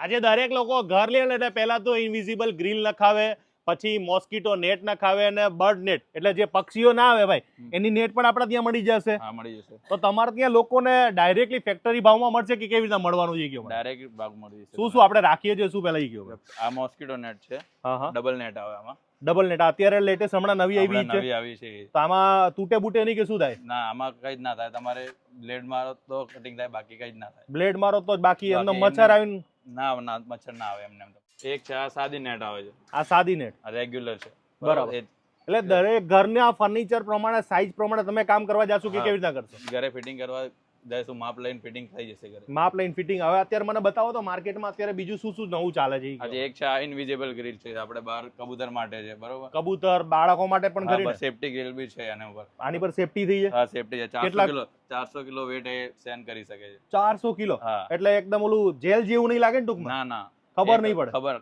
આજે દરેક લોકો ઘર લે એટલે પહેલા તો ઇન્વિઝિબલ ગ્રીલ નખાવે પછી મોસ્કીટો નેટ નખાવે અને બર્ડ નેટ એટલે જે પક્ષીઓ ના આવે ભાઈ એની નેટ પણ આપણા ત્યાં મળી જશે. હા મળી જશે. તો તમારે ત્યાં લોકોને ડાયરેક્ટલી ફેક્ટરી ભાવમાં મળશે કે કેવી રીતે મળવાનું છે મને. ડાયરેક્ટ ભાગ મળી જશે શું શું આપણે રાખીએ છીએ? શું પહેલા એ આ મોસ્કીટો નેટ છે. હા હા. ડબલ નેટ આવે આમાં. ડબલ નેટ અત્યારે લેટેસ્ટ હમણાં નવી આવી છે. નવી આવી છે. તો આમાં તૂટે બૂટે નહીં કે શું થાય? ના આમાં કઈ જ ના થાય. તમારે બ્લેડ મારો તો કટિંગ થાય બાકી કઈ જ ના થાય. બ્લેડ મારો તો બાકી એમનો મચ્છર આવીને ના ના મચ્છર ના આવે એમને એમ તો. એક છે આ સાદી નેટ આવે છે. આ સાદી નેટ આ રેગ્યુલર છે. બરાબર. એટલે દરેક ઘરના ફર્નિચર પ્રમાણે સાઈઝ પ્રમાણે તમે કામ કરવા જાશો કે કેવી રીતના કરશો? ઘરે ફિટિંગ કરવા જઈશું માપ લઈને ફિટિંગ થઈ જશે ઘરે? માપ લઈને ફિટિંગ હવે અત્યારે મને બતાવો તો માર્કેટમાં અત્યારે બીજું શું શું નવું ચાલે છે આજે એક છે આ ઇનવિઝિબલ ગ્રીલ છે આપણે બહાર કબૂતર માટે છે બરોબર? કબૂતર બાળકો માટે પણ ઘરે સેફટી ગ્રીલ બી છે આના ઉપર. આની પર સેફટી થઈ છે હા સેફટી છે. ચારસો કેટલા? કિલો 400 કિલો વેટ એ સેન કરી શકે છે. ચારસો કિલો? હા. એટલે એકદમ ઓલું જેલ જેવું નહીં લાગે ને ટૂંકમાં? ના ના. ખબર નહીં પડે. ખબર.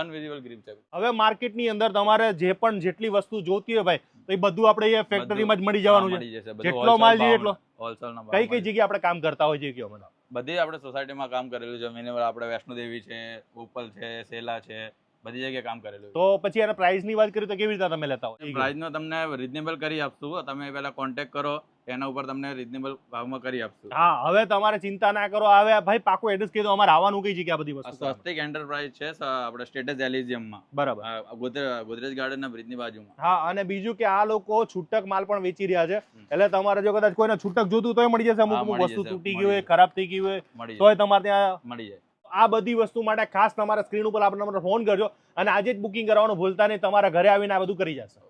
અનવિઝિબલ ગ્રીપ છે. હવે માર્કેટની અંદર તમારે જે પણ જેટલી વસ્તુ જોતી હોય ભાઈ તો એ બધું આપણે એ ફેક્ટરીમાં જ મળી જવાનું છે. જેટલો માલ જોઈએ એટલો? હોલસેલ ના કઈ કઈ જગ્યાએ આપણે કામ કરતા હોય છે કયો મને. બધી આપણે સોસાયટીમાં કામ કરેલું છે. મિનિમલ આપણે વૈષ્ણોદેવી છે ઉપલ છે સેલા છે. બધી જગ્યાએ કામ કરેલું તો પછી એના પ્રાઇસની વાત કરીએ તો કેવી રીતે તમે લેતા હોય? પ્રાઇસ નો તમને રિઝનેબલ કરી આપશું તમે પહેલા કોન્ટેક્ટ કરો એના ઉપર તમને રિઝનેબલ ભાવમાં કરી આપશું. હા હવે તમારે ચિંતા ના કરો. હવે ભાઈ પાકું એડ્રેસ કીધું અમારે આવવાનું કઈ જગ્યા બધી વસ્તુ? સ્વસ્તિક એન્ટરપ્રાઇઝ છે આપણે સ્ટેટસ એલિઝિયમમાં બરાબર. ગોદરેજ ગાર્ડન ના બ્રિજની બાજુમાં. હા અને બીજું કે આ લોકો છૂટક માલ પણ વેચી રહ્યા છે. એટલે તમારે જો કદાચ કોઈને છૂટક જોતું તોય મળી જશે. અમુક હા, વસ્તુ તૂટી ગઈ હોય ખરાબ થઈ ગઈ હોય તોય તમારે ત્યાં મળી જાય. આ બધી વસ્તુ માટે ખાસ તમારા સ્ક્રીન ઉપર આપણે ફોન કરજો અને આજે જ બુકિંગ કરવાનું ભૂલતા નહીં, તમારા ઘરે આવીને આ બધું કરી જશે.